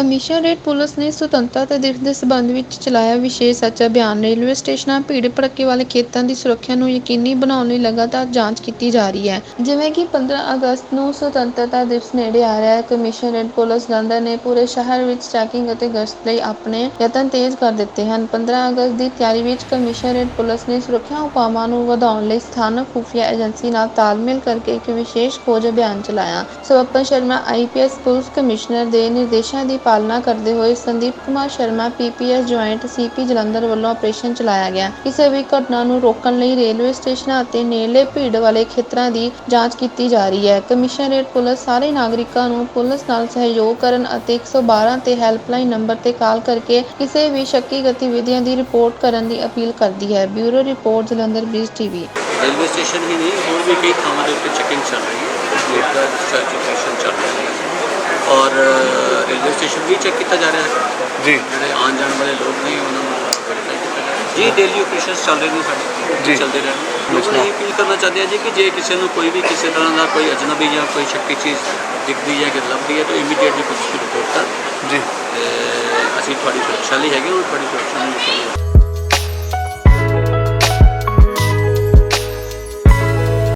Commissionerate police ਨੇ ਸੁਤੰਤਰਤਾ ਦਿਵਸ ਦੇ ਸਬੰਧ ਵਿੱਚ ਚਲਾਇਆ ਵਿਸ਼ੇਸ਼ ਸੱਚ ਅਭਿਆਨ। ਰੇਲਵੇ ਸਟੇਸ਼ਨਾਂ, ਭੀੜ ਭੜੱਕੇ ਵਾਲੇ ਖੇਤਰਾਂ ਦੀ ਸੁਰੱਖਿਆ ਨੂੰ ਯਕੀਨੀ ਬਣਾਉਣ ਲਈ ਲਗਾਤਾਰ ਜਾਂਚ ਕੀਤੀ ਜਾ ਰਹੀ ਹੈ। ਜਿਵੇਂ ਕਿ 15 ਅਗਸਤ ਨੂੰ ਸੁਤੰਤਰਤਾ ਦਿਵਸ ਨੇੜੇ ਆ ਰਿਹਾ ਹੈ। ਕਮਿਸ਼ਨਰੇਟ ਪੁਲਿਸ ਜਲੰਧਰ ਨੇ ਪੂਰੇ ਸ਼ਹਿਰ ਵਿੱਚ ਚੈਕਿੰਗ ਅਤੇ ਗਸ਼ਤ ਲਈ ਆਪਣੇ ਯਤਨ ਤੇਜ਼ ਕਰ ਦਿੱਤੇ ਹਨ। 15 ਅਗਸਤ ਦੀ ਤਿਆਰੀ ਵਿੱਚ ਕਮਿਸ਼ਨਰੇਟ ਪੁਲਿਸ ਨੇ ਸੁਰੱਖਿਆ ਉਪਾਵਾਂ ਨੂੰ ਵਧਾਉਣ ਲਈ ਸਥਾਨਕ ਖੁਫੀਆ ਏਜੰਸੀ ਨਾਲ ਤਾਲਮੇਲ ਕਰਕੇ ਇੱਕ ਵਿਸ਼ੇਸ਼ ਖੋਜ ਅਭਿਆਨ ਚਲਾਇਆ। Swapan Sharma IPS police commissioner ਦੇ ਨਿਰਦੇਸ਼ਾਂ ਦੀ ਪਾਲਣਾ ਕਰਦੇ ਹੋਏ Sandeep Kumar Sharma, PPS joint CP Jalandhar ਵੱਲੋਂ ਆਪਰੇਸ਼ਨ ਚਲਾਇਆ ਗਿਆ। ਕਿਸੇ ਵੀ ਘਟਨਾ ਨੂੰ ਰੋਕਣ ਲਈ ਰੇਲਵੇ ਸਟੇਸ਼ਨਾਂ ਅਤੇ ਨੇੜਲੇ ਭੀੜ ਵਾਲੇ ਖੇਤਰਾਂ ਦੀ ਜਾਂਚ ਕੀਤੀ ਜਾ ਰਹੀ ਹੈ। ਕਮਿਸ਼ਨਰੇਟ ਪੁਲਿਸ ਸਾਰੇ ਨਾਗਰਿਕਾਂ ਨੂੰ ਪੁਲਿਸ ਨਾਲ ਸਹਿਯੋਗ ਕਰਨ ਅਤੇ 112 ਤੇ ਹੈਲਪਲਾਈਨ ਨੰਬਰ ਤੇ ਕਾਲ ਕਰਕੇ ਕਿਸੇ ਵੀ ਸ਼ੱਕੀ ਗਤੀਵਿਧੀਆਂ ਦੀ ਰਿਪੋਰਟ ਕਰਨ ਦੀ ਅਪੀਲ ਕਰਦੀ ਹੈ। Bureau report, Jalandhar Brij TV. Railway station ਹੀ ਨਹੀਂ, ਹੋਰ ਵੀ ਕਈ ਥਾਵਾਂ ਦੇ ਉੱਤੇ ਚੈਕਿੰਗ ਚੱਲ ਰਹੀ ਹੈ। ਗੇਟ ਦਾ ਚੱਲ ਰਿਹਾ ਹੈ। ਔਰ ਰੇਲਵੇ ਸਟੇਸ਼ਨ ਵੀ ਚੈੱਕ ਕੀਤਾ ਜਾ ਰਿਹਾ ਹੈ। ਜੀ। ਜਿਹੜੇ ਆਉਣ ਜਾਣ ਵਾਲੇ ਲੋਕ ਨੇ ਉਹਨਾਂ ਨੂੰ ਵੈਰੀਫਾਈ ਕੀਤਾ ਜਾ ਰਿਹਾ ਹੈ। ਜੀ ਡੇਲੀ ਆਪਰੇਸ਼ਨਸ ਚੱਲ ਰਹੇ ਨੇ ਸਾਡੇ। ਜੀ। ਚੱਲਦੇ ਰਹਿਣ। ਲੋਕਾਂ ਨੂੰ ਇਹ ਅਪੀਲ ਕਰਨਾ ਚਾਹੁੰਦੇ ਆ ਜੀ ਕਿ ਜੇ ਕਿਸੇ ਨੂੰ ਕੋਈ ਵੀ ਕਿਸੇ ਤਰ੍ਹਾਂ ਦਾ ਕੋਈ ਅਜਨਬੀ ਜਾਂ ਕੋਈ ਸ਼ੱਕੀ ਚੀਜ਼ ਦਿਖਦੀ ਹੈ ਕਿ ਲੱਭਦੀ ਹੈ ਤਾਂ ਇਮੀਡੀਏਟਲੀ ਪੁਲਿਸ ਨੂੰ ਰਿਪੋਰਟ ਕਰ। ਜੀ। ਤੇ ਅਸੀਂ ਤੁਹਾਡੀ ਸੁਰੱਖਿਆ ਲਈ ਹੈਗੇ ਹਾਂ ਤੁਹਾਡੀ ਸੁਰੱਖਿਆ ਨੂੰ ਯਕੀਨੀ